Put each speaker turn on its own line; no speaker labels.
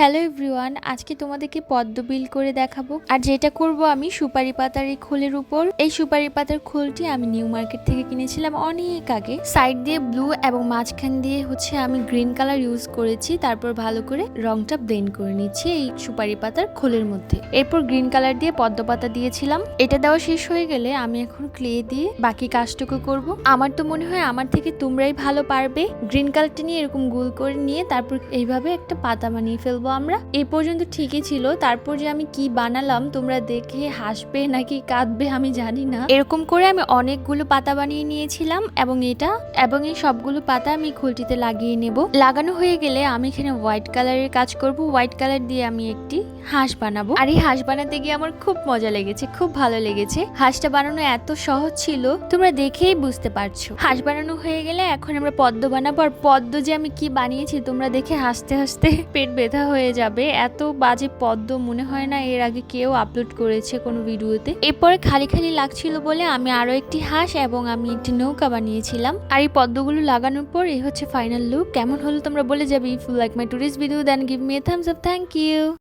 Hello everyone আজকে তোমাদেরকে পদ্ম বিল করে দেখাবো। আর যেটা করব আমি, সুপারি পাতার এই খোলের উপর। এই সুপারি পাতার খোলটি আমি নিউ মার্কেট থেকে কিনেছিলাম অনেক আগে। সাইড দিয়ে ব্লু এবং মাঝখান দিয়ে হচ্ছে আমি গ্রিন কালার ইউজ করেছি। তারপর ভালো করে রংটা ব্লেন্ড করে নিচ্ছি এই সুপারি পাতার খোলের মধ্যে। এরপর গ্রিন কালার দিয়ে পদ্ম পাতা দিয়েছিলাম। এটা দেওয়া শেষ হয়ে গেলে আমি এখন ক্লে দিয়ে বাকি কাজটুকু করব। আমার তো মনে হয় আমার থেকে তোমরাই ভালো পারবে। গ্রিন কালারটা নিয়ে এরকম গোল করে নিয়ে তারপর এইভাবে একটা পাতা বানিয়ে ফেলব। আমরা? এ পর্যন্ত ঠিকই ছিল। তারপর যে আমি কি বানালাম, তোমরা দেখে হাসবে নাকি কাঁদবে আমি জানি না। এরকম করে আমি অনেকগুলো পাতা বানিয়ে নিয়েছিলাম এবং এটা, এবং এই সবগুলো পাতা আমি খুলটিতে লাগিয়ে নেব। লাগানো হয়ে গেলে আমি এখানে হোয়াইট কালারের কাজ করব। হোয়াইট কালার দিয়ে আমি একটি হাঁস বানাবো। আর এই হাঁস বানাতে গিয়ে আমার খুব মজা লেগেছে, খুব ভালো লেগেছে। হাঁসটা বানানো এত সহজ ছিল, তোমরা দেখেই বুঝতে পারছ। হাঁস বানানো হয়ে গেলে এখন আমরা পদ্ম বানাবো। আর পদ্ম যে আমি কি বানিয়েছি, তোমরা দেখে হাসতে হাসতে পেট ব্যথা হয়ে যাবে। এত বাজে পদ্ম মনে হয় না এর আগে কেউ আপলোড করেছে কোনো ভিডিওতে। এরপরে খালি খালি লাগছিল বলে আমি আরও একটি হাঁস এবং আমি একটি নৌকা বানিয়েছিলাম। আর এই পদ্মগুলো লাগানোর পর এই হচ্ছে ফাইনাল লুক কেমন হলো তোমরা বলে যাবে। If like my tourist video then give me thumbs up thank you